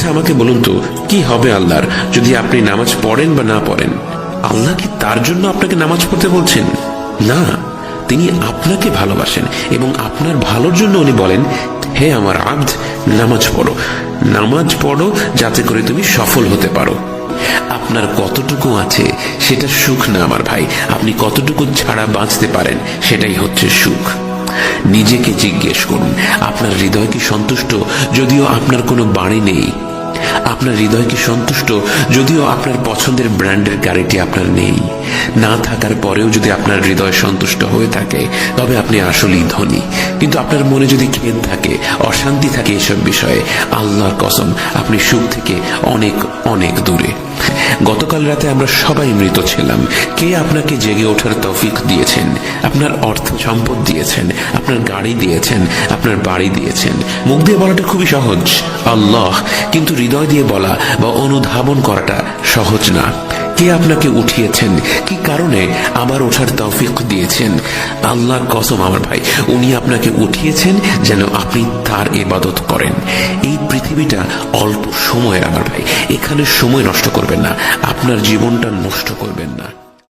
আচ্ছা আমাকে বলুন তো, কি হবে আল্লাহর যদি আপনি নামাজ পড়েন বা না পড়েন? আল্লাহ কি তার জন্য আপনাকে নামাজ পড়তে বলছেন? না, তিনি আপনাকে ভালোবাসেন এবং আপনার ভালোর জন্য উনি বলেন, হে আমার আব্দ, নামাজ পড়ো। নামাজ পড়ো যাতে করে তুমি সফল হতে পারো। আপনার কতটুকু আছে সেটা সুখ না আমার ভাই। আপনি কতটুকু ছাড়া বাঁচতে পারেন সেটাই হচ্ছে সুখ। নিজেকে জিজ্ঞেস করুন, আপনার হৃদয় কি সন্তুষ্ট? যদিও আপনার কোনো বাড়ি নেই। আপনার হৃদয় কি সন্তুষ্ট, যদিও আপনার পছন্দের ব্র্যান্ডের গাড়িটি আপনার নেই। না থাকার পরেও যদি আপনার হৃদয় সন্তুষ্ট হয়ে থাকে, তবে আপনি আসলেই ধনী। কিন্তু আপনার মনে যদি খেদ থাকে, অশান্তি থাকে এসব বিষয়ে, আল্লাহর কসম, আপনি সুখ থেকে অনেক অনেক দূরে। গতকাল রাতে আমরা সবাই মৃত ছিলাম। কে আপনাকে জেগে ওঠার তৌফিক দিয়েছেন? আপনার অর্থ সম্পদ দিয়েছেন, আপনার গাড়ি দিয়েছেন, আপনার বাড়ি দিয়েছেন। মুখ দিয়ে বলাটা খুবই সহজ। আল্লাহ, কিন্তু হৃদয় দিয়ে বলা বা অনুধাবন করাটা সহজ না। কে আপনাকে উঠিয়েছেন? কি কারণে আমার ওঠার তৌফিক দিয়েছেন? আল্লাহর কসম আমার ভাই, উনি আপনাকে উঠিয়েছেন যেন আপনি তার ইবাদত করেন। এই পৃথিবীটা অল্প সময়ের আমার ভাই। এখানে সময় নষ্ট করবেন না। আপনার জীবনটা নষ্ট করবেন না।